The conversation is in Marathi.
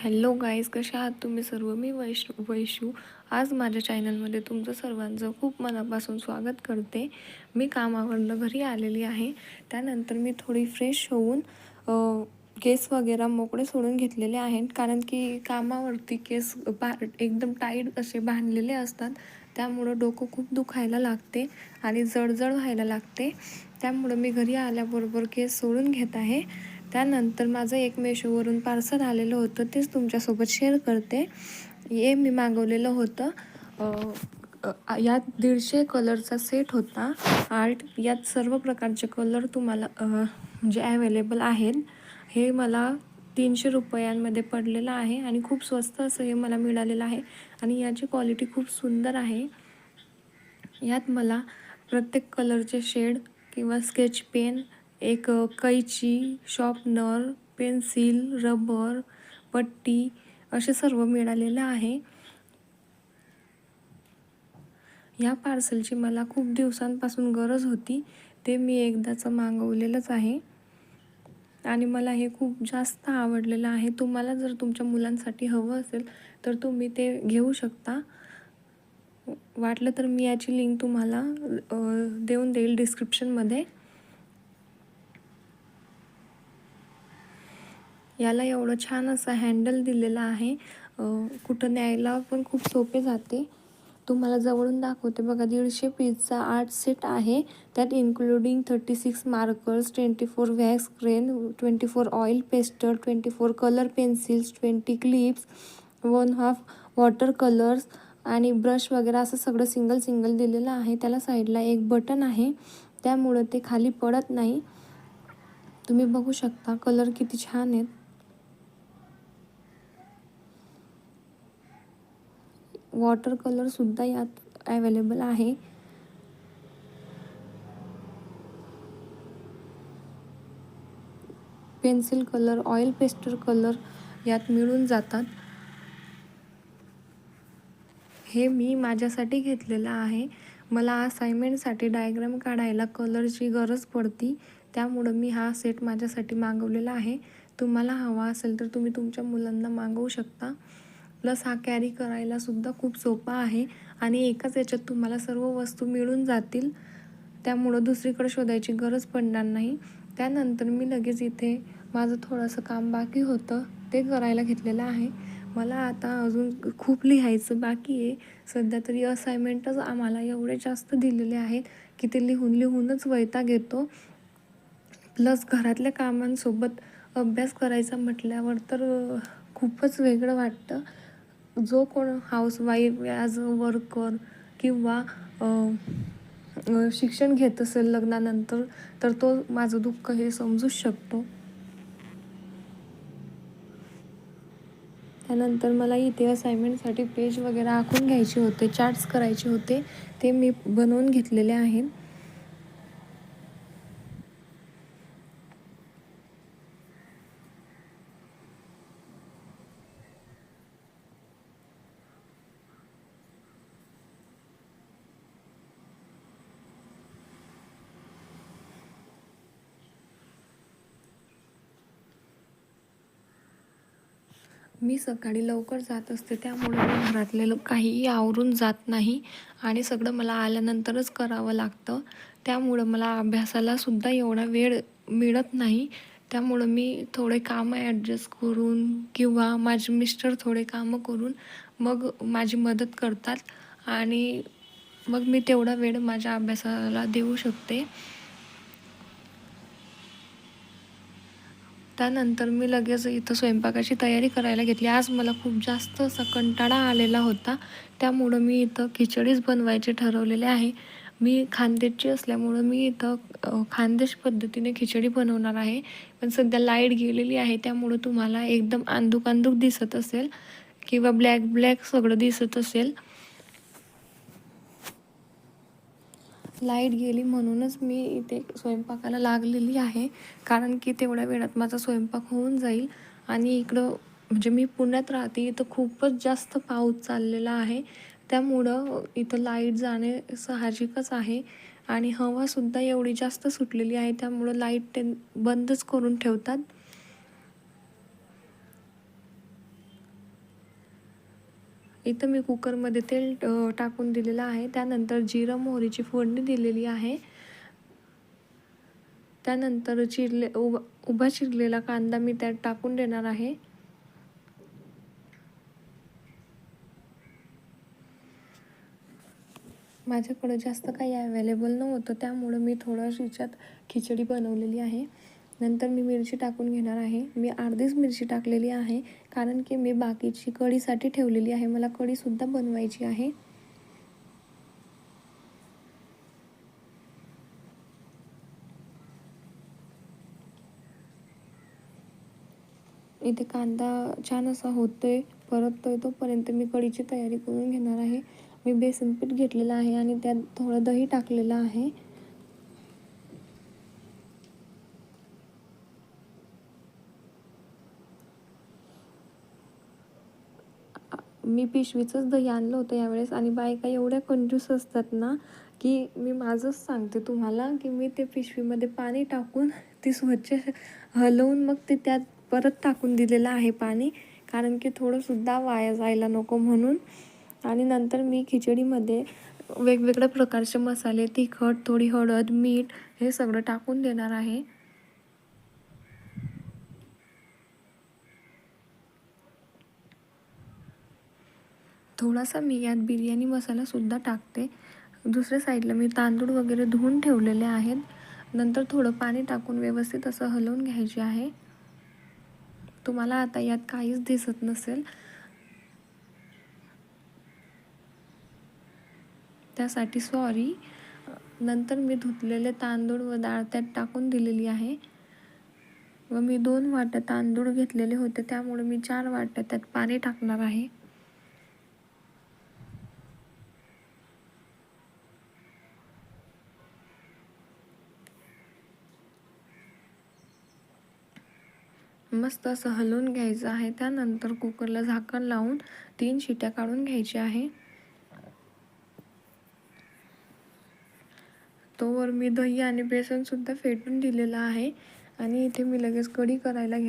हॅलो गाईज कशा आहात तुम्ही सर्व? मी वैश वैशू. आज माझ्या चॅनलमध्ये तुमचं सर्वांचं खूप मनापासून स्वागत करते. मी कामावरनं घरी आलेली आहे. त्यानंतर मी थोडी फ्रेश होऊन केस वगैरे मोकळे सोडून घेतलेले आहेत. कारण की कामावरती केस बा एकदम टाईट असे बांधलेले असतात. त्यामुळं डोकं खूप दुखायला लागते आणि जडजड व्हायला लागते. त्यामुळं मी घरी आल्याबरोबर केस सोडून घेत आहे. त्यानंतर माझं एक मेशोवरून पार्सल आलेलं होतं तेच तुमच्यासोबत शेअर करते. हे मी मागवलेलं होतं. यात दीडशे कलरचा सेट होता. आर्ट यात सर्व प्रकारचे कलर तुम्हाला म्हणजे ॲवेलेबल आहेत हे मला तीनशे रुपयांमध्ये पडलेलं आहे आणि खूप स्वस्त असं हे मला मिळालेलं आहे आणि याची क्वालिटी खूप सुंदर आहे. यात मला प्रत्येक कलरचे शेड किंवा स्केच पेन एक कैची शॉपनर पेन्सिल रबर पट्टी असे सर्व मिळालेलं आहे. या पार्सलची मला खूप दिवसांपासून गरज होती. ते मी एकदाचं मागवलेलंच आहे. आणि मला हे खूप जास्त आवडलेलं आहे. तुम्हाला जर तुमच्या मुलांसाठी हवं असेल तर तुम्ही ते घेऊ शकता. वाटलं तर मी याची लिंक तुम्हाला देऊन देईल डिस्क्रिप्शनमध्ये. याला एवढं छान असं हँडल दिलेलं आहे. कुठं न्यायला पण खूप सोपे जाते. तुम्हाला जवळून दाखवते बघा दीडशे पीसचा आर्ट सेट आहे. त्यात including thirty six markers twenty four wax crayons twenty four oil pastels twenty four colour pencils twenty clips one half water colours आणि ब्रश वगैरे असं सगळं सिंगल सिंगल दिलेलं आहे. त्याला साईडला एक बटन आहे. त्यामुळं ते खाली पडत नाही. तुम्ही बघू शकता कलर किती छान आहेत. वॉटर कलरसुद्धा यात ॲवेलेबल आहे. Pencil colour oil pastel colour यात मिळून जातात. हे मी माझ्यासाठी घेतलेलं आहे. मला असाइनमेंटसाठी डायग्राम काढायला कलरची गरज पडती त्यामुळं मी हा सेट माझ्यासाठी मागवलेला आहे. तुम्हाला हवा असेल तर तुम्ही तुमच्या मुलांना मागवू शकता. प्लस हा कॅरी करायला सुद्धा खूप सोपा आहे आणि एकाच याच्यात तुम्हाला सर्व वस्तू मिळून जातील. त्यामुळं दुसरीकडे शोधायची गरज पडणार नाही. त्यानंतर मी लगेच इथे माझं थोडंसं काम बाकी होतं ते करायला घेतलेलं आहे. मला आता अजून खूप लिहायचं बाकी आहे. सध्या तरी असाइनमेंटच आम्हाला एवढे जास्त दिलेले आहेत की ते लिहून लिहूनच वैताग येतो. प्लस घरातल्या कामांसोबत अभ्यास करायचा म्हटल्यावर तर खूपच वेगळं वाटतं. जो कोण हाऊसवाईफ ॲज अ वर्कर किंवा शिक्षण घेत असेल लग्नानंतर तर तो माझं दुःख हे समजूच शकतो. त्यानंतर मला इथे असाइनमेंटसाठी पेज वगैरे आखून घ्यायचे होते चार्ट्स करायचे होते ते मी बनवून घेतलेले आहेत. मी सकाळी लवकर जात असते त्यामुळे मी घरातले लोक काहीही आवरून जात नाही आणि सगळं मला आल्यानंतरच करावं लागतं. त्यामुळं मला अभ्यासाला सुद्धा एवढा वेळ मिळत नाही. त्यामुळं मी थोडे कामं ॲडजस्ट करून किंवा माझे मिस्टर थोडे कामं करून मग माझी मदत करतात आणि मग मी तेवढा वेळ माझ्या अभ्यासाला देऊ शकते. त्यानंतर मी लगेच इथं स्वयंपाकाची तयारी करायला घेतली. आज मला खूप जास्त असा कंटाळा आलेला होता. त्यामुळं मी इथं खिचडीच बनवायचे ठरवलेले आहे. मी खानदेशची असल्यामुळं मी इथं खानदेश पद्धतीने खिचडी बनवणार आहे. पण सध्या लाइट गेलेली आहे. त्यामुळं तुम्हाला एकदम आंदूक आंदूक दिसत असेल किंवा ब्लॅक ब्लॅक सगळं दिसत असेल. लाइट गेली म्हणूनच मी इथे स्वयंपाकाला लागलेली आहे. कारण की तेवढ्या वेळात माझा स्वयंपाक होऊन जाईल. आणि इकडं म्हणजे मी पुण्यात राहते इथं खूपच जास्त पाऊस चाललेला आहे. त्यामुळं इथं लाइट जाणे साहजिकच आहे. आणि हवासुद्धा एवढी जास्त सुटलेली आहे त्यामुळं लाइट ते बंदच करून ठेवतात. इथं मी कुकरमध्ये तेल टाकून दिलेलं आहे. त्यानंतर जिरं मोहरीची फोडणी दिलेली आहे. त्यानंतर चिरले उभा उभा चिरलेला कांदा मी त्यात टाकून देणार आहे. माझ्याकडं जास्त काही अवेलेबल नव्हतं. त्यामुळं मी थोडं याच्यात खिचडी बनवलेली आहे. नंतर मी मिरची टाकून घेणार आहे. मी अर्धीच मिरची टाकलेली आहे कारण की मी बाकीची कढीसाठी ठेवलेली आहे. मला कढीसुद्धा बनवायची आहे. इथे कांदा छान असा होतोय परततोय तोपर्यंत मी कढीची तयारी करून घेणार आहे. मी बेसन पीठ घेतलेलं आहे आणि त्यात थोडं दही टाकलेलं आहे. मी पिशवीचंच दही आणलं होतं यावेळेस आणि बायका एवढ्या कंजूस असतात ना की मी माझंच सांगते तुम्हाला की मी ते पिशवीमध्ये पाणी टाकून ती स्वच्छ हलवून मग ते त्यात परत टाकून दिलेलं आहे पाणी कारण की थोडंसुद्धा वाया जायला नको म्हणून. आणि नंतर मी खिचडीमध्ये वेगवेगळ्या प्रकारचे मसाले तिखट थोडी हळद मीठ हे सगळं टाकून देणार आहे. थोडासा मी यात बिर्याणी मसालासुद्धा टाकते. दुसऱ्या साईडला मी तांदूळ वगैरे धुवून ठेवलेले आहेत. नंतर थोडं पाणी टाकून व्यवस्थित असं हलवून घ्यायचे आहे. तुम्हाला आता यात काहीच दिसत नसेल. त्यासाठी सॉरी नंतर मी धुतलेले तांदूळ व डाळ त्यात टाकून दिलेली आहे. व मी दोन वाट्या तांदूळ घेतलेले होते. त्यामुळे मी चार वाट्या त्यात पाणी टाकणार आहे. मस्त असं हलवून घ्यायचं आहे. त्यानंतर कुकरला झाकण लावून तीन शिट्या काढून घ्यायच्या आहे. तोवर मी दही आणि बेसनसुद्धा फेटून दिलेलं आहे. आणि इथे मी लगेच कढी करायला घेणार